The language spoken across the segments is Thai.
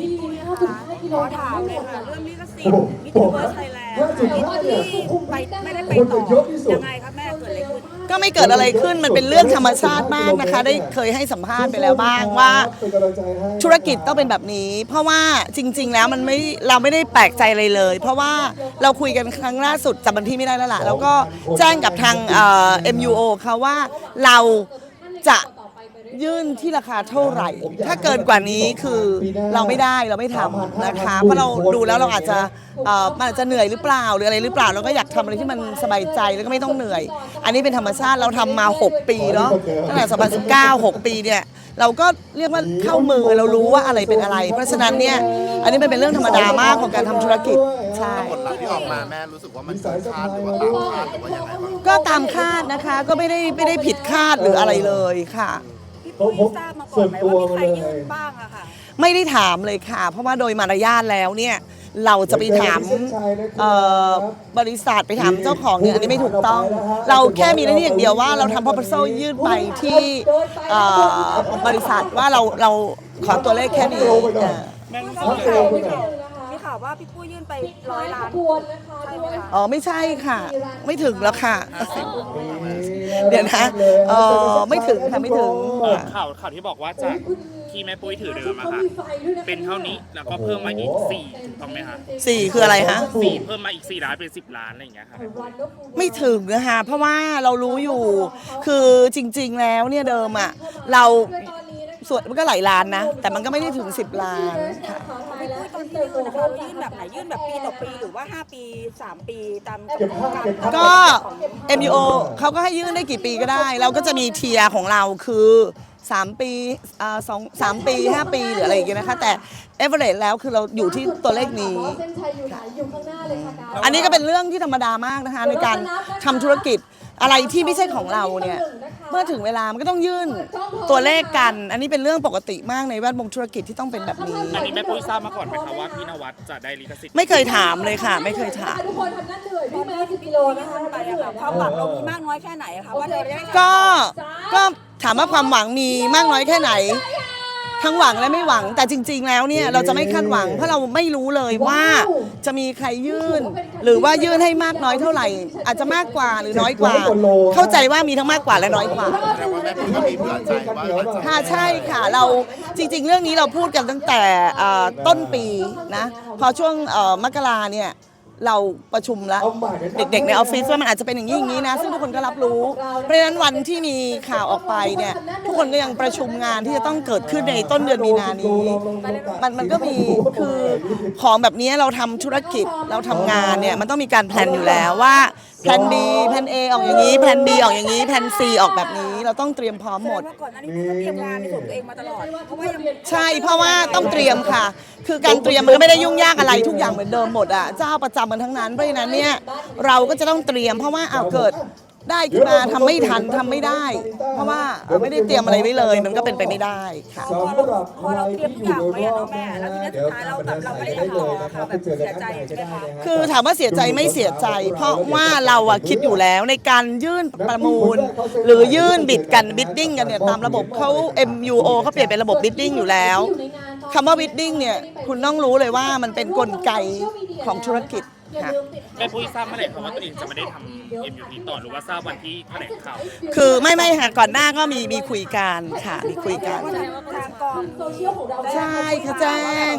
นี่5.5กิโลขอกรัถามมเลทั้ยงหมดค่ะอะเรื่องลิขสิทธิ์มิจูเวิร์สไทยแลนด์ที่ไปไม่ได้ไปต่อยังไงครับแม่เกิดอะไรขึ้น ก็ไม่เกิดอะไรขึ้นมันเป็นเรื่องธรรมชาติมากนะคะ ได้เคยให้สัมภาษณ์ไปแล้วบ้างว่าธุรกิจต้องเป็นแบบนี้ เพราะว่าจริง ๆ แล้วมันไม่เราไม่ได้แปลกใจอะไรเลย เพราะว่าเราคุยกันครั้งล่าสุดจำบันที่ไม่ได้แล้วล่ะแล้วก็แจ้งกับทางเอ่อ MUO เขาว่าเราจะ ยื่นที่ราคาเท่าไหร่ ถ้าเกินกว่านี้คือเราไม่ได้เราไม่ทำนะคะ เพราะเราดูแล้วเราอาจจะเอ่อมันอาจจะเหนื่อยหรือเปล่าหรืออะไรหรือเปล่าเราก็อยากทำอะไรที่มันสบายใจแล้วก็ไม่ต้องเหนื่อย อันนี้เป็นธรรมชาติเราทำมา 6 ปีเนาะตั้งแต่2019 6 ปีเนี่ยเราก็เรียกว่าเข้ามือเรารู้ว่าอะไรเป็นอะไร เพราะฉะนั้นเนี่ยอันนี้มันเป็นเรื่องธรรมดามากของการทำธุรกิจใช่ผลลัพธ์ที่ออกมาแม่รู้สึกว่ามันเกินคาดหรือว่าตามคาดหรือว่ายังไงบ้างก็ตามคาดนะคะก็ไม่ได้ไม่ได้ผิดคาดหรืออะไรเลยค่ะ พี่ปุ้ยทราบมาก่อนไหมว่ามีใครยื่นบ้างอะค่ะ ไม่ได้ถามเลยค่ะ เพราะว่าโดยมารยาทแล้วเนี่ย เราจะไปถามเอ่อบริษัทไปถามเจ้าของเนี่ยอันนี้ไม่ถูกต้อง เราแค่มีหน้าที่อย่างเดียวว่าเราทำ proposal ยื่นไปที่เอ่อบริษัทว่าเราเราขอตัวเลขแค่นี้เออมีข่าวมีข่าวมีข่าวว่าพี่ปุ้ยยื่นไปร้อยล้านทวนนะคะใช่ไหมคะอ๋อไม่ใช่ค่ะ ไม่ถึงแล้วค่ะ เดี๋ยวนะเออไม่ถึงค่ะไม่ถึงเอ่อค่ะข่าวข่าวที่บอกว่าจากที่แม่ปุ้ยถือเดิมอะค่ะ เป็นเท่านี้แล้วก็เพิ่มมาอีก4ถูกต้องไหมคะสี่คืออะไรคะสี่เพิ่มมาอีก4ล้านเป็น10ล้านอะไรอย่างเงี้ยค่ะไม่ถึงนะคะเพราะว่าเรารู้อยู่ คือจริง ๆ แล้วเนี่ยเดิมอะเรา ส่วนมันก็หลายล้านนะ แต่มันก็ไม่ได้ถึง 10 ล้านค่ะพี่ปุ้ยตอนที่ยื่นนะคะเรายื่นแบบไหนยื่นแบบปีต่อปีหรือว่า 5 ปี 3 ปีตามการก็ MUO เขาก็ให้ยื่นได้กี่ปีก็ได้ เราก็จะมีเทียร์ของเราคือ 3 ปีอ่าสองสามปี 5 ปีหรืออะไรอย่างเงี้ยนะคะ แต่ average แล้วคือเราอยู่ที่ตัวเลขนี้เส้นชัยอยู่ไหนอยู่ข้างหน้าเลยค่ะการอันนี้ก็เป็นเรื่องที่ธรรมดามากนะคะ ในการทำธุรกิจอะไรที่ไม่ใช่ของเราเนี่ย เมื่อถึงเวลามันก็ต้องยื่นตัวเลขกัน อันนี้เป็นเรื่องปกติมากในแวดวงธุรกิจที่ต้องเป็นแบบนี้ อันนี้แม่ปุ้ยทราบมาก่อนไหมคะว่าพี่นวัดจะได้ลิขสิทธิ์ไม่เคยถามเลยค่ะ ไม่เคยถาม ทุกคนทำหน้าเหนื่อยตอพี่นแม่ที่สิบพี่กิโลปุ้ยนะคะยื่นไปอะค่ะความหวังเรามีมากน้อยแค่ไหนอะคะว่าเราจะได้ก็ก็ถามว่าความหวังมีมากน้อยแค่ไหน ทั้งหวังและไม่หวังแต่จริง ๆ แล้วเนี่ยเราจะไม่คาดหวังเพราะเราไม่รู้เลยว่าจะมีใครยื่น หรือว่ายื่นให้มากน้อยเท่าไหร่ อาจจะมากกว่าหรือน้อยกว่า เข้าใจว่ามีทั้งมากกว่าและน้อยกว่าแสดงว่าแม่ปุ้ยก็มีเผื่อใจว่าอาจจะค่ะใช่ค่ะเราจริง ๆ เรื่องนี้เราพูดกันตั้งแต่เอ่อต้นปีนะพอช่วงเอ่อมกราเนี่ย เราประชุมแล้วเด็กๆในออฟฟิศว่ามันอาจจะเป็นอย่างนี้อย่างนี้นะ ซึ่งทุกคนก็รับรู้เพราะฉะนั้นวันที่มีข่าวออกไปเนี่ยทุกคนก็ยังประชุมงานที่จะต้องเกิดขึ้นในต้นเดือนมีนานี้ มันมันก็มีคือของแบบนี้เราทำธุรกิจเราทำงานเนี่ยมันต้องมีการแพลนอยู่แล้วว่า แพลน B แพลน A ออกอย่างนี้แพลน B ออกอย่างนี้แพลน C ออกแบบนี้ เราต้องเตรียมพร้อมหมด แสดงว่าก่อนหน้านี้คุณก็เตรียมงานในส่วนตัวเองมาตลอด เพราะว่ายังใช่เพราะว่าต้องเตรียมค่ะ คือการเตรียมมันก็ไม่ได้ยุ่งยากอะไรทุกอย่างเหมือนเดิมหมดอะเจ้าประจำกันทั้งนั้นเพราะฉะนั้นเนี่ยเราก็จะต้องเตรียมเพราะว่าอ้าวเกิด ได้ขึ้นมาทำไม่ทันทำไม่ได้ เพราะว่าไม่ได้เตรียมอะไรไว้เลย มันก็เป็นไปไม่ได้ค่ะ พอเราพอเราเตรียมทุกอย่างไว้อะเนาะแม่แล้วทีนี้สุดท้ายเราแบบเราไม่ได้ทำต่ออะค่ะแบบเสียใจใช่ไหมคะคือถามว่าเสียใจไม่เสียใจ เพราะว่าเราอะคิดอยู่แล้วในการยื่นประมูล หรือยื่นบิดกันบิดดิ้งกันเนี่ยตามระบบเขา MUO เขาเปลี่ยนเป็นระบบบิดดิ้งอยู่แล้วคำว่าบิดดิ้งเนี่ยคุณต้องรู้เลยว่ามันเป็นกลไกของธุรกิจ ค่ะ แม่ปุ้ยทราบเมื่อไหร่คะว่าตัวเองจะไม่ได้ทำ MUP ต่อหรือว่าทราบวันที่แถลงข่าว คือไม่ไม่ค่ะก่อนหน้าก็มีมีคุยกันค่ะมีคุยกันว่าทางทางกองโซเชียลของเราใช่ค่ะแจ้ง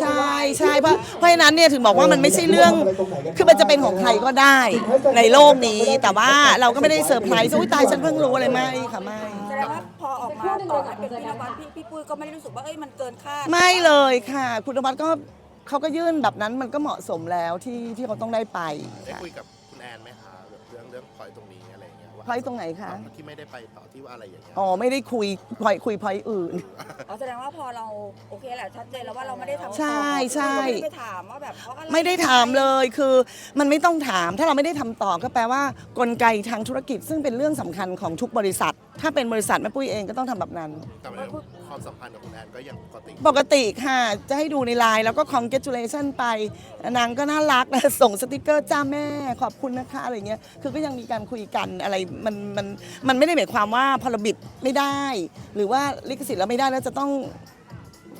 ใช่ใช่เพราะเพราะฉะนั้นเนี่ยถึงบอกว่ามันไม่ใช่เรื่อง คือมันจะเป็นของใครก็ได้ในโลกนี้ แต่ว่าเราก็ไม่ได้เซอร์ไพรส์อุ้ยตายฉันเพิ่งรู้อะไรไม่ค่ะไม่ แสดงว่าพอออกมาต่อให้เป็นพี่นวัดพี่พี่ปุ้ยก็ไม่ได้รู้สึกว่าเอ้ยมันเกินคาด ไม่เลยค่ะ คุณธวัฒน์ก็ เขาก็ยื่นแบบนั้นมันก็เหมาะสมแล้วที่ที่เขาต้องได้ไปได้ค่ะคุยกับคุณแอนไหมคะเรื่องเรื่องพอยตรงนี้อะไรอย่างเงี้ยว่าพอยตรงไหนคะที่ไม่ได้ไปต่อที่ว่าอะไรอย่างเงี้ยอ๋อไม่ได้คุยพอยคุยพอยอื่น อ๋อแสดงว่าพอเราโอเคแหละชัดเจนแล้วว่าเราไม่ได้ทำใช่ใช่ เราไม่ได้ไปถามว่าแบบเพราะอะไรไม่ได้ถามเลยคือมันไม่ต้องถาม ถ้าเราไม่ได้ทำต่อก็แปลว่ากลไกทางธุรกิจซึ่งเป็นเรื่องสำคัญของทุกบริษัท ถ้าเป็นบริษัทแม่ปุ้ยเองก็ต้องทำแบบนั้น แต่ในค วามสัมพันธ์กับคุณแอนก็ยังปกติ ปกติค่ะ จะให้ดูในไลน์แล้วก็ congratulation ไป นางก็น่ารักนะ ส่งสติกเกอร์จ้าแม่ขอบคุณนะคะ อะไรเงี้ย คือก็ยังมีการคุยกันอะไรมันมันมันไม่ได้หมายความว่าพอเราบิดไม่ได้ หรือว่าลิขสิทธิ์เราไม่ได้แล้วจะต้อง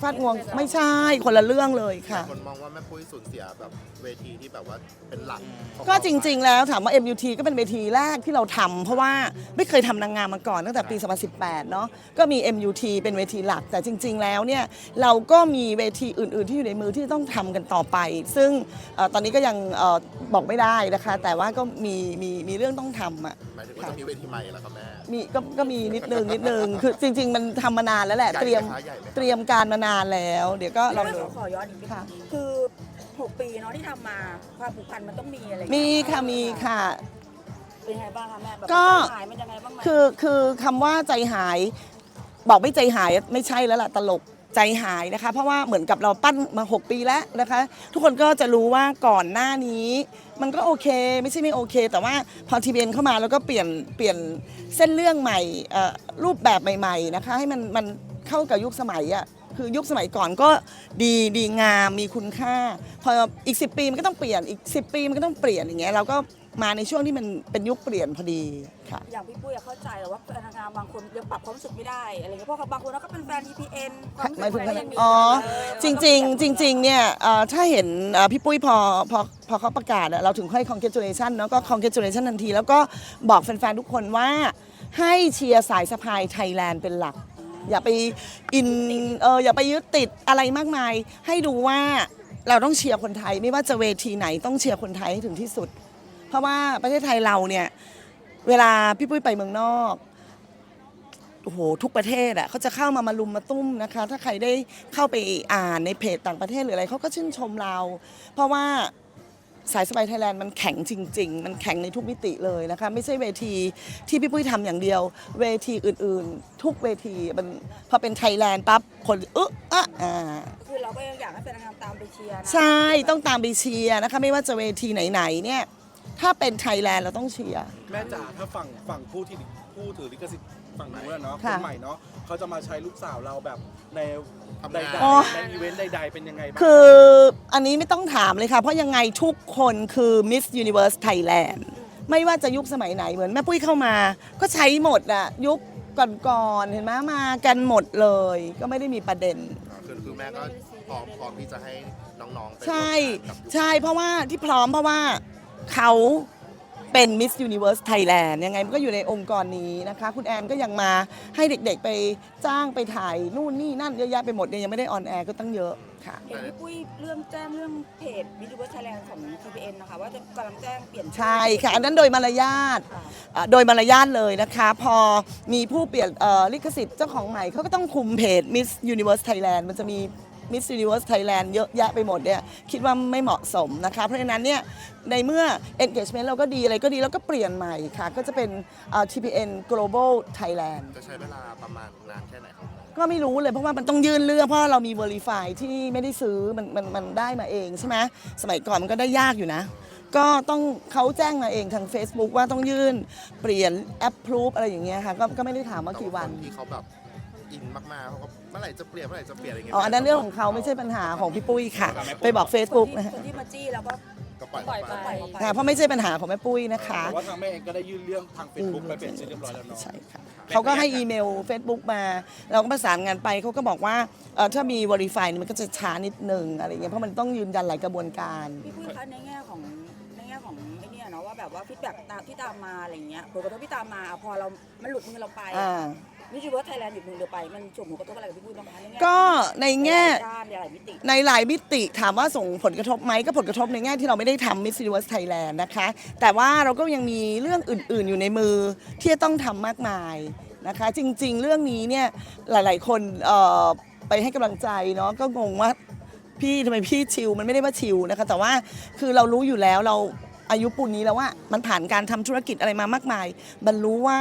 ฟาดงวงไม่ใช่คนละเรื่องเลยค่ะ คนมองว่าแม่ปุ้ยสูญเสียแบบเวทีที่แบบว่าเป็นหลักของก็จริง ๆ แล้วถามว่า MUT ก็เป็นเวทีแรกที่เราทำเพราะว่าไม่เคยทำนางงามมาก่อนตั้งแต่ปี 2018 เนาะก็มี MUT เป็นเวทีหลัก แต่จริง ๆ แล้วเนี่ยเราก็มีเวทีอื่น ๆ ที่อยู่ในมือที่ต้องทำกันต่อไป ซึ่งเอ่อตอนนี้ก็ยังเอ่อบอกไม่ได้นะคะ แต่ว่าก็มีมีมีเรื่องต้องทำอะ หมายถึงว่าจะมีเวทีใหม่แล้วครับแม่ มีก็ก็มีนิดนึงนิดนึงคือจริง ๆ มันทำมานานแล้วแหละใหญ่เตรียมไหมคะใหญ่ไหมคะเตรียมการมานานแล้ว เดี๋ยวก็ลองไม่ดูขอขอย้อนอีกนิดค่ะ คือ 6 ปีเนาะที่ทำมาความผูกพันมันต้องมีอะไรอย่างมีเงี้ยค่ะมีค่ะ เป็นไงบ้างคะแม่แบบก็ใจหายมันยังไงบ้างไหมคือคือคำว่าใจหาย บอกไม่ใจหายไม่ใช่แล้วล่ะตลก ใจหายนะคะ เพราะว่าเหมือนกับเราปั้นมา 6 ปีแล้วนะคะ ทุกคนก็จะรู้ว่าก่อนหน้านี้ มันก็โอเคไม่ใช่ไม่โอเค แต่ว่าพอทีเอ็นเข้ามาแล้วก็เปลี่ยนเปลี่ยนเส้นเรื่องใหม่รูปแบบใหม่ๆนะคะ ให้มันมันเข้ากับยุคสมัยอะคือยุคสมัยก่อนก็ดีดีงามมีคุณค่า พออีก 10 ปีมันก็ต้องเปลี่ยนอีก 10 ปีมันก็ต้องเปลี่ยนอย่างเงี้ยเราก็ มาในช่วงที่มันเป็นยุคเปลี่ยนพอดีค่ะ อย่างพี่ปุ้ยอะเข้าใจแต่ว่าแฟนนางงามบางคนยังปรับความรู้สึกไม่ได้อะไรเงี้ยเพราะเขาบางคนเขาก็เป็นแฟน TPN ความรู้หมายถึสึงกอะไรก็ยังมีอ๋อเออจริงๆจริงๆเนี่ยเอ่อถ้าเห็นเอ่อพี่ปุ้ยพอพอพอเขาประกาศอะเราถึงค่อย congratulation เนาะก็ congratulation ทันที แล้วก็บอกแฟนๆ ทุกคนว่าให้เชียร์สายสะพายไทยแลนด์เป็นหลัก อย่าไปอินเอออย่าไปยึดติดอะไรมากมาย ให้ดูว่าเราต้องเชียร์คนไทยไม่ว่าจะเวทีไหนต้องเชียร์คนไทยให้ถึงที่สุดเพ ราะว่าประเทศไทยเราเนี่ย เวลาพี่ปุ้ยไปเมืองนอกโอ้โหทุกประเทศอะเขาจะเข้ามามาลุมมาตุ้มนะคะ ถ้าใครได้เข้าไปอ่านในเพจต่างประเทศหรืออะไรเขาก็ชื่นชมเรา เพราะว่าสายสบายไทยแลนด์มันแข็งจริง ๆ มันแข็งในทุกมิติเลยนะคะ ไม่ใช่เวทีที่พี่ปุ้ยทำอย่างเดียว เวทีอื่นๆ ทุกเวทีมันพอเป็นไทยแลนด์ปั๊บคนเอออะอ่าคือเราก็ยังอยากให้แฟนนางงามตามไปเชียร์นะใช่ต้องตามไปเชียร์นะคะ ไม่ว่าจะเวทีไหนๆเนี่ย ถ้าเป็นไทยแลนด์เราต้องเชียร์ แม่จ๋าถ้าฝั่งฝั่งผู้ที่ผู้ถือลิขสิทธิ์ฝั่งนู้นนะเนาะคค่ะนใหม่เนาะเขาจะมาใช้ลูกสาวเราแบบในทำใดงานอ๋อๆในอีเวนต์ใดๆเป็นยังไงบ้างคืออันนี้ไม่ต้องถามเลยค่ะ เพราะยังไงทุกคนคือ Miss Universe Thailand ไม่ว่าจะยุคสมัยไหนเหมือนแม่ปุ้ยเข้ามา ก็ใช้หมดอะยุคก่อนๆเห็นไหมมากันหมดเลย ก็ไม่ได้มีประเด็น คือคือแม่ก็พร้อมพร้อมที่จะให้น้องๆไปใช่ร่วมงานกับยุคใช่ เพราะว่าที่พร้อมเพราะว่า เขาเป็น Miss Universe Thailand ยังไงมันก็อยู่ในองค์กรนี้นะคะ คุณแอนก็ยังมาให้เด็กๆไปจ้างไปถ่ายนู่นนี่นั่นเยอะแยะไปหมดเนี่ยยังไม่ได้ออนแอร์ก็ตั้งเยอะค่ะ เห็นพี่ปุ้ยเรื่องแจ้งเรื่องเพจวิดีโอไทยแลนด์ของ TPN นะคะ ว่าจะกำลังแจ้งเปลี่ยนชื่อใช่ค่ะ อันนั้นโดยมารยาท ค่ะอะโดยมารยาทเลยนะคะ พอมีผู้เปลี่ยนเอ่อลิขสิทธิ์เจ้าของใหม่เขาก็ต้องคุมเพจ Miss Universe Thailand มันจะมี Miss Universe Thailand เยอะแยะไปหมดเนี่ยคิดว่าไม่เหมาะสมนะคะ เพราะฉะนั้นเนี่ยในเมื่อ engagement เราก็ดีอะไรก็ดีแล้วก็เปลี่ยนใหม่ค่ะ ก็จะเป็นเอ่อ TPN Global Thailand จะใช้เวลาประมาณนานแค่ไหนครับก็ไม่รู้เลยเพราะว่ามันต้องยื่นเรื่องเพราะเรามี Verify ที่ไม่ได้ซื้อมันมันมันได้มาเองใช่ไหมสมัยก่อนมันก็ได้ยากอยู่นะก็ต้องเขาแจ้งมาเองทาง Facebook ว่าต้องยื่นเปลี่ยน approve อะไรอย่างเงี้ยค่ะก็ก็ไม่ได้ถามว่ากี่วันที่เขาแบบ อินมากๆเขาก็เมื่อไหร่จะเปลี่ยนเมื่อไหร่จะเปลี่ยนอะไรอย่างเงี้ยอ๋ออันนั้นเรื่องของเขาไม่ใช่ปัญหาของพี่ปุ้ยค่ะ ไปบอกค Facebook นนะที่ฮะคนที่มาจี้แล้วก็ ก็ปล่อยปล่อยไปไป ค่ะเพราะไม่ใช่ปัญหาของแม่ปุ้ยนะคะ แต่ว่าทางแม่เองก็ได้ยื่นเรื่องทางเฟซบุ๊กไปเปลี่ยนชื่อเรียบร้อยแล้วเนาะ ใช่ค่ะเขาก็ให้อีเมล Facebook มา เราก็ประสานงานไปเขาก็บอกว่าเอ่อถ้ามี Verify เนี่ยมันก็จะช้านิดนึงอะไรเงี้ยเพราะมันต้องยืนยันหลายกระบวนการ พี่ปุ้ยคะในแง่ของในแง่ของไอ้เนี่ยเนาะว่าแบบว่าฟีดแบ็กที่ตามมาอะไรเงี้ยผลกระทบที่ตามมาพอเรา มันหลุดมือเราไปอ่า วิจิเวิร์สไทยแลนด์หยุดมือเราไป มันส่งผลกระทบอะไรกับพี่ปุ้ยบ้างคะในแง่ก็ในแง่ ด้านหลายมิติ ในหลายมิติถามว่าส่งผลกระทบไหมก็ผลกระทบในแง่ที่เราไม่ได้ทำ Miss Universe Thailand นะคะ แต่ว่าเราก็ยังมีเรื่องอื่นๆอยู่ในมือที่จะต้องทำมากมายนะคะ จริงๆ เรื่องนี้เนี่ยหลายๆคนเอ่อไปให้กำลังใจเนาะก็งงว่าพี่ทำไมพี่ชิลมันไม่ได้ว่าชิลนะคะ แต่ว่าคือเรารู้อยู่แล้วเราอายุปูนนี้แล้วว่ามันผ่านการทำธุรกิจอะไรมามากมาย มันรู้ว่า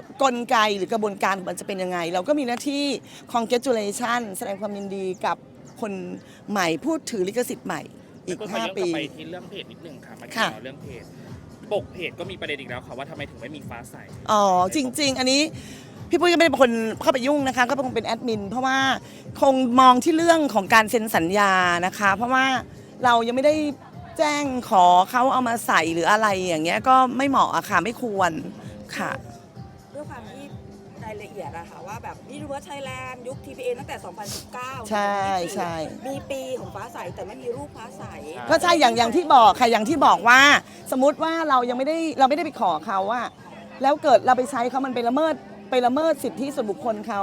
กกลไกหรือกระบวนการของมันจะเป็นยังไง เราก็มีหน้าที่ congratulation แสดงความยินดีกับคนใหม่พูดถือลิขสิทธิ์ใหม่อีกแล้วขย้อน5กปีลับไปที่เรื่องเพจนิดนึงค่ะมาค่ะเกี่ยวเรื่องเพจปกเพจก็มีประเด็นอีกแล้วค่ะว่าทำไมถึงไม่มีฟ้าใสอ๋อจริง ๆ อันนี้พี่ปุ้ยก็ไม่ได้เป็นคนเข้าไปยุ่งนะคะ ก็คงเป็นแอดมิน เพราะว่าคงมองที่เรื่องของการเซ็นสัญญานะคะ เพราะว่าเรายังไม่ได้แจ้งขอเขาเอามาใส่หรืออะไรอย่างเงี้ยก็ไม่เหมาะอะค่ะไม่ควรค่ะ เอียดอะค่ะว่าแบบนี่รู้ว่าไทยแลนด์ยุค TPN ตั้งแต่ 2019ใช่ใช่ มีปีของฟ้าใสแต่ไม่มีรูปฟ้าใส ก็ใช่อย่างอย่างที่บอกค่ะอย่างที่บอกว่า สมมติว่าเรายังไม่ได้เราไม่ได้ไปขอเขาอะแล้วเกิดเราไปใช้เขามันไปละเมิดไปละเมิดสิทธิส่วนบุคคลเขา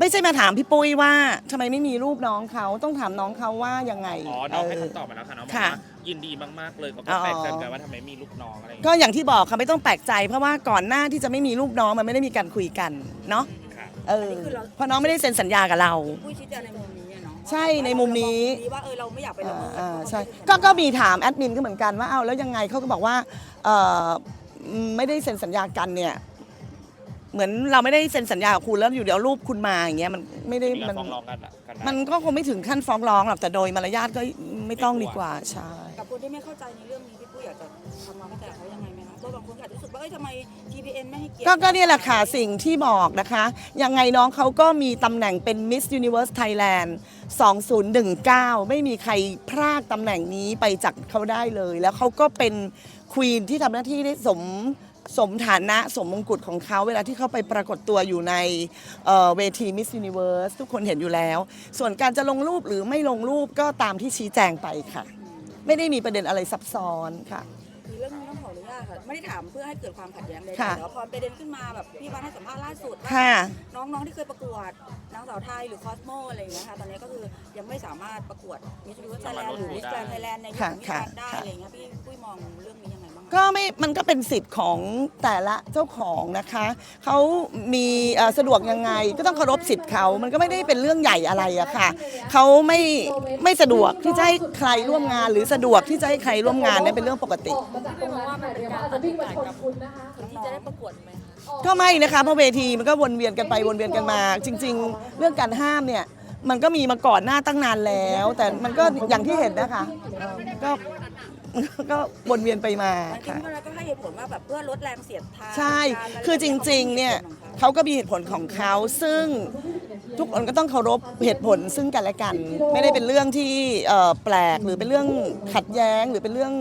ไม่ใช่มาถามพี่ปุ้ยว่าทำไมไม่มีรูปน้องเขาต้องถามน้องเขาว่ายังไง อ๋อ น้องให้เออคำตอบมาแล้วค่ะน้องบอกค่ะ ว่า ยินดีมากๆเลยเขาอ๋ก็อแปลกใจเหมือนกันว่าทำไมมีลูกน้องอะไรอย่างก็เงี้ยอย่างที่บอกค่ะไม่ต้องแปลกใจ เพราะว่าก่อนหน้าที่จะไม่มีลูกน้องมันไม่ได้มีการคุยกันเนาะค่ะเออเพราะน้องไม่ได้เซ็นสัญญากับเราปุ้ยชี้แจงในมุมนี้อะเนาะใช่ในมุมนี้ ว่าเออเราไม่อยากไปละเมิดอ่าใช่ก็ก็มีถามแอดมินก็เหมือนกันว่าเอาแล้วยังไงเขาก็บอกว่าเอ่ออืมไม่ได้เซ็นสัญญากันเนี่ย เหมือนเราไม่ได้เซ็นสัญญากับคุณแล้วอยู่เดี๋ยวรูปคุณมาอย่างเงี้ยมันไม่ได้มีมักานรฟ้องร้องกันอะกันได้ มันก็คงไม่ถึงขั้นฟ้องร้องหรอกแต่โดยมารยาทก็ไม่ต้องดีกว่าใช่กับ คนที่ไม่เข้าใจในเรื่องนี้พี่ปุ้ยอยากจะทำความเข้าใจกับเขายังไงไหมคะเพราะบางคนอาจจะรู้สึกว่าเอ้ยทำไม TPN ไม่ให้เกียรติ ก็ก็เนี่ยแหละค่ะสิ่งที่บอกนะคะ ยังไงน้องเขาก็มีตำแหน่งเป็น Miss Universe Thailand 2019 ไม่มีใครพรากตำแหน่งนี้ไปจากเขาได้เลย แล้วเขาก็เป็นควีนที่ทำหน้าที่ได้สมสมฐานะสมมงกุฎของเขาเวลาที่เขาไปปรากฏตัวอยู่ในเอ่อเวที Miss Universe ทุกคนเห็นอยู่แล้ว ส่วนการจะลงรูปหรือไม่ลงรูปก็ตามที่ชี้แจงไปค่ะ ไม่ได้มีประเด็นอะไรซับซ้อนค่ะ คือเรื่องนี้ต้องขออนุญาตค่ะไม่ได้ถามเพื่อให้เกิดความขัดแย้งเลยค่ะแต่ว่าพอประเด็นขึ้นมาแบบพี่วันให้สัมภาษณ์ล่าสุดว่าค่ะ น้องๆที่เคยประกวดนางสาวไทยหรือคอสโมอะไรอย่างเงี้ยค่ะตอนนี้ก็คือยังไม่สามารถประกวดมิส s ู n ไทยแลนด์หรือมิสแกรนไทยแลนด์ในยุคค่ะของมิสค่ะแกรนได้ค่ะอะไรอย่างเงี้ยพี่ปุ้ยมองเรื่องนี้ยังไงบ้างคะ ก็ไม่ มันก็เป็นสิทธิ์ของแต่ละเจ้าของนะคะ เขามีเอ่อสะดวกยังไงก็ต้องเคารพสิทธิ์เขา มันก็ไม่ได้เป็นเรื่องใหญ่อะไรอะค่ะ เขาไม่ไม่สะดวกที่จะให้ใครร่วมงาน หรือสะดวกที่จะให้ใครร่วมงานเนี่ยเป็นเรื่องปกติออกมาจากตรงนั้นค่ะเดี๋ยวอาจจะวิ่งมาชนคุณนะคะที่จะได้ประกวดไหมก็ไม่นะคะเพราะเวทีมันก็วนเวียนกันไปวนเวียนกันมา จริง ๆ เรื่องการห้ามเนี่ยมันก็มีมาก่อนหน้าตั้งนานแล้ว แต่มันก็อย่างที่เห็นนะคะก็ ก็วนเวียนไปมาจริงค่ะ ๆแล้วก็ให้เหตุผลว่าแบบเพื่อลดแรงเสียดทานใช่ การะไคือจริงๆ เนี่ยเขาเขาก็มีเหตุผลของเขา ซึ่งทุกคนก็ต้องเคารพเหตุผลซึ่งกันและกัน ไม่ได้เป็นเรื่องที่เอ่อแปลกหรือเป็นเรื่องขัดแย้งหรือเป็นเรื่อง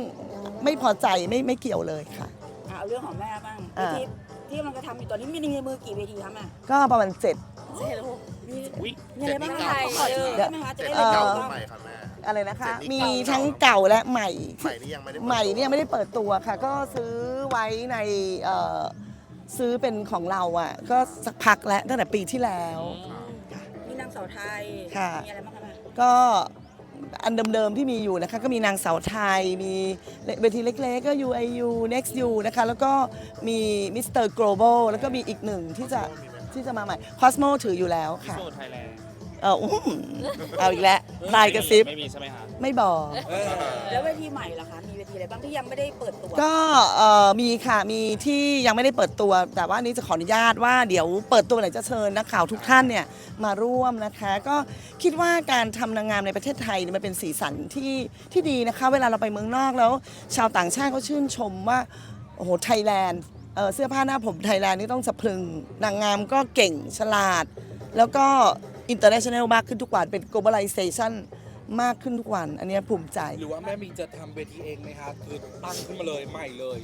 ไม่พอใจไม่ไม่เกี่ยวเลยค่ะ อะเอาเรื่องของแม่บ้างอ่า ที่ที่มันจะทำอยู่ตอนนี้มีในมือกี่เวทีคะแม่ก็ประมาณเจ็ด มีอุ๊ยมีอะไรบ้างคะขอเจอเดี๋ยวใช่ไหมคะจะได้เอ่เล่นอเก่าเก่าหรือบ้างใหม่ครับแม่ อะไรนะคะเจ็ดนี่มีเก่าทั้งเก่าและใหม่ ใหม่นี่ยังไม่ได้ใหม่เนี่ยไม่ได้เปิดตัวค่ะ ก็ซื้อไว้ในเอ่อซื้อเป็นของเราอะ ก็สักพักแล้วตั้งแต่ปีที่แล้ว มีนางสาวไทย ค่ะ มีอะไรบ้างคะแม่ก็อันเดิมๆที่มีอยู่นะคะ ก็มีนางสาวไทย มีเวทีเล็กๆ ก็ UIU Next U นะคะ แล้วก็มีมิสเตอร์ Global แล้วก็มีอีกหนึ่งที่จะที่จะมาใหม่ Cosmo ถืออยู่แล้วค่ะ โซไทยแลนด์ เอออุ้มเอาอีกแล้วลายกระซิบไม่มีใช่ไหมคะไม่บอก แล้วเวทีใหม่ล่ะคะ มีเวทีอะไรบ้างที่ยังไม่ได้เปิดตัว ก็เอ่อมีค่ะมีที่ยังไม่ได้เปิดตัว แต่ว่าอันนี้จะขออนุญาตว่าเดี๋ยวเปิดตัวไหนจะเชิญนักข่าวทุกท่านเนี่ยมาร่วมนะคะ ก็คิดว่าการทำนางงามในประเทศไทยเนี่ยมันเป็นสีสันที่ที่ดีนะคะ เวลาเราไปเมืองนอกแล้ว ชาวต่างชาติเขาชื่นชมว่าโอ้โหไทยแลนด์เอ่อเสื้อผ้าหน้าผมไทยแลนด์นี่ต้องสะพรึงนางงามก็เก่งฉลาด แล้วก็ international มากขึ้นทุกวัน เป็น globalization มากขึ้นทุกวัน อันเนี้ยภูมิใจ หรือว่าแม่มีจะทำเวทีเองไหมคะคือตั้งขึ้นมาเลยใหม่เลย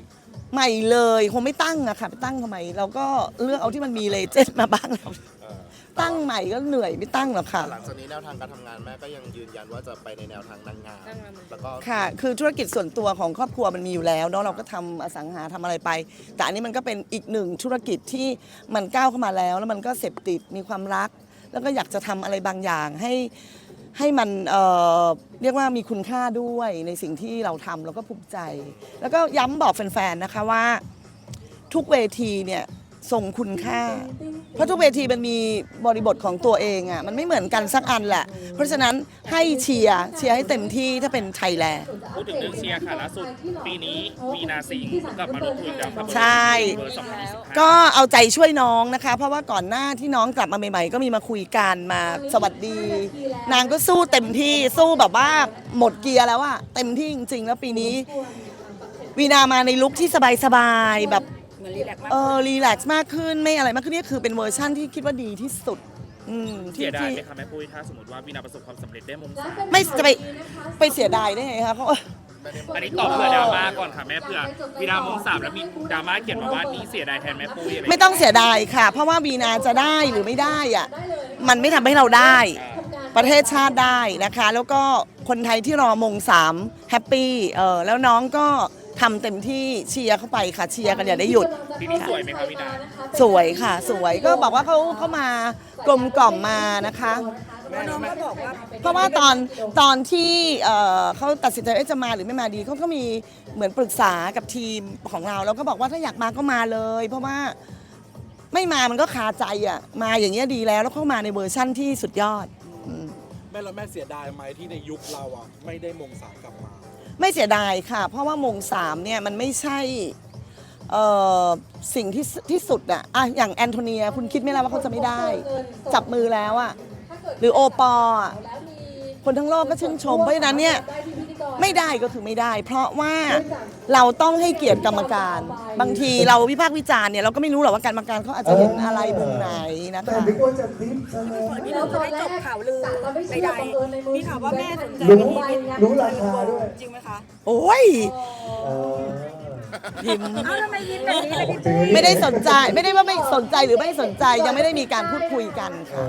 ใหม่เลยคงไม่ตั้งอะค่ะไปตั้งทำไม เราก็เลือกเอาที่มันมีเลเจนด์มาบ้างแล้วเออตั้งใหม่ก็เหนื่อยไม่ตั้งหรอกค่ะ หลังจากนี้แนวทางการทำงานแม่ก็ยังยืนยันว่าจะไปในแนวทางนางงามแล้วก็ค่ะ คือธุรกิจส่วนตัวของครอบครัวมันมีอยู่แล้วเนาะ เราก็ทำอสังหาทำอะไรไป แต่อันนี้มันก็เป็นอีกหนึ่งธุรกิจที่มันก้าวเข้ามาแล้ว แล้วมันก็เสพติด มีความรัก แล้วก็อยากจะทำอะไรบางอย่างให้ให้มันเเรียกว่ามีคุณค่าด้วยในสิ่งที่เราทำแล้วก็ภูมิใจ แล้วก็ย้ำบอกแฟนๆนะคะว่า ทุกเวทีเนี่ยส่งคุณค่า เพราะทุกเวทีมันมีบริบทของตัวเองอะ่ะมันไม่เหมือนกันสักอันแหละ เพราะฉะนั้นให้เชียร์เชียร์ให้เต็มที่ถ้าเป็นไทยแลนด์พูดถึงเรื่องเชียร์ค่ะล่าสุดปีนี้วีนาสิงห์กลับมาร่วมทุนกับพระใช่ เบอร์2025ก็เอาใจช่วยน้องนะคะ เพราะว่าก่อนหน้าที่น้องกลับมาใหม่ๆ ก็มีมาคุยกันมาสวัสดี นางก็สู้เต็มที่สู้แบบว่าหมดเกียร์แล้วอะเต็มที่จริงๆ แล้วปีนี้ วีนามาในลุคที่สบายๆแบบ เหมือนรีแลกซ์มากเออรีแลกซ์มากขึ้นไม่อะไรมากขึ้นนี่คือเป็นเวอร์ชั่นที่คิดว่าดีที่สุดอืมที่เสียดายที่ไหมคะแม่ปุ้ยถ้าสมมติว่าวีนาประสบความสำเร็จได้มงสามไม่จะไปไปเสียดายได้ไงคะเพราะว่าไม่ได้อันนี้ตอบเผื่อดราม่าก่อนค่ะแม่เผื่อวีนามงสามแล้วมีดราม่าเขียนมาว่านี่เสียดายแทนแม่ปุ้ยอะไรไม่ต้องเสียดายค่ะ เพราะว่าวีนาจะได้หรือไม่ได้อะมันไม่ทำให้เราได้ ประเทศชาติได้นะคะ แล้วก็คนไทยที่รอมงสามแฮปปี้เออแล้วน้องก็ ทำเต็มที่เชียร์เข้าไปค่ะเชียร์กันอย่าได้หยุด ปีนี้สวยไหมคะวีนาสวยค่ะ สวยก็บอกว่าเขาเขามากลมกล่อมมานะคะแล้วน้องก็บอกว่าเพราะว่าตอนตอนที่เอ่อเขาตัดสินใจว่าจะมาหรือไม่มาดีเขาก็มีเหมือนปรึกษากับทีมของเรา แล้วก็บอกว่าถ้าอยากมาก็มาเลย เพราะว่าไม่มามันก็คาใจอะมาอย่างเงี้ยดีแล้ว แล้วเขามาในเวอร์ชั่นที่สุดยอดอืม แม่แล้วแม่เสียดายไหมที่ในยุคเราอะไม่ได้มงสามกลับมา ไม่เสียดายค่ะ เพราะว่ามงสามเนี่ยมันไม่ใช่สิ่งที่ที่สุดอะอะอย่างแอนโทเนีย คุณคิดไหมล่ะว่าเขาจะไม่ได้ จับมือแล้วอะหรือโอปอ คนทั้งโลกก็ชื่นชม เพราะฉะนั้นเนี่ยไม่ได้ก็คือไม่ได้ เพราะว่าเราต้องให้เกียรติกรรมการ บางทีเราวิพากษ์วิจารณ์เนี่ยเราก็ไม่รู้หรอกว่ากรรมการเขาอาจจะเห็นอะไรมุมไหนนะแต่คะ นึกว่าจะพลิกซะแล้วที่เราจะได้จบข่าวลือใดๆมีข่าวว่าแม่สนใจรู้ไปที่รู้ราคาด้วย จริงไหมคะ โอ้ย เออ ยิ้มเอ้าทำไมยิ้มแบบนี้ล่ะพี่ปุ้ยไม่ได้สนใจไม่ได้ว่าไม่สนใจหรือไม่สนใจยังไม่ได้มีการพูดคุยกันเอค่ะ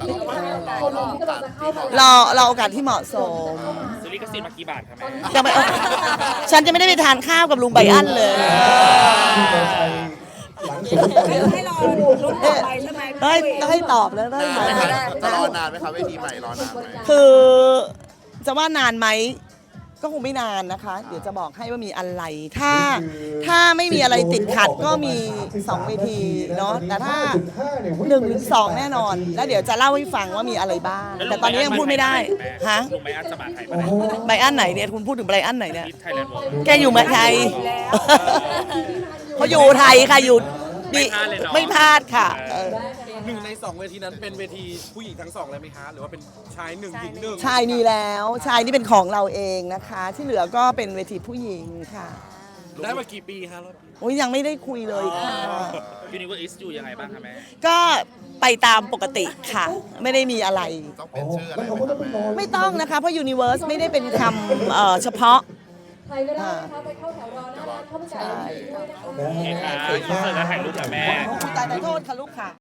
อคนที่กำลังจะเข้ามารอรอโอกาสที่เหมาะสมซื้อลิขสิทธิ์มากี่บาทคะแม่จะไม่ฉันจะไม่ได้ไปทานข้าวกับลุงไบอันเลยที่เราใช้หลังสุดให้รอลุ้นต่อไปใช่ไหมพี่ได้ปุ้ยได้ตอบแล้วได้ไหมจะรอนานไหมคะเวทีใหม่รอนานไหมคือจะว่านานไหม ก็คงไม่นานนะคะ เดี๋ยวจะบอกให้ว่ามีอะไร ถ้าถ้าไม่มีอะไรติดขัดก็มีสองเวทีเนาะแต่ถ้าหนึ่งหรือสองแน่นอน แล้วเดี๋ยวจะเล่าให้ฟังว่ามีอะไรบ้าง แต่ตอนนี้ยังพูดไม่ได้ฮะลุงไบอันจะมาไทยเมื่อไหร่ไบอันไหนเนี่ยคุณพูดถึงไบอันไหนเนี่ยที่ไทยแลนด์วอลแกอยู่เมืองไทยเขาอยู่ไทยค่ะอยู่ดีไม่พลาดค่ะเออ หนึ่งในสองเวทีนั้นเป็นเวทีผู้หญิงทั้งสองเลยไหมคะหรือว่าเป็นชายหนึ่งหญิงหนึ่งชายมีแล้วชายนี่เป็นของเราเองนะคะ ที่เหลือก็เป็นเวทีผู้หญิงค่ะได้มากี่ปีคะรอบนี้โอ้ยยังไม่ได้คุยเลยค่ะยูนิเวอร์อิสอยู่ยังไงบ้างคะแม่ก็ไปตามปกติค่ะ ไม่ได้มีอะไร ต้องเปลี่ยนชื่ออะไรแล้วไหมเขาก็คะต้องไปนอนไม่ต้องนะคะ เพราะ Universe ไม่ได้เป็นคำเอ่อเฉพาะ ใครก็ได้นะคะไปเข้าแถวรอหน้าร้านข้าวมันไก่ด้วยนะคะโอเคค่ะอินเสิร์ตแล้วถ่ายรูปกับแม่ ตายแต่โทษค่ะลูกค่ะ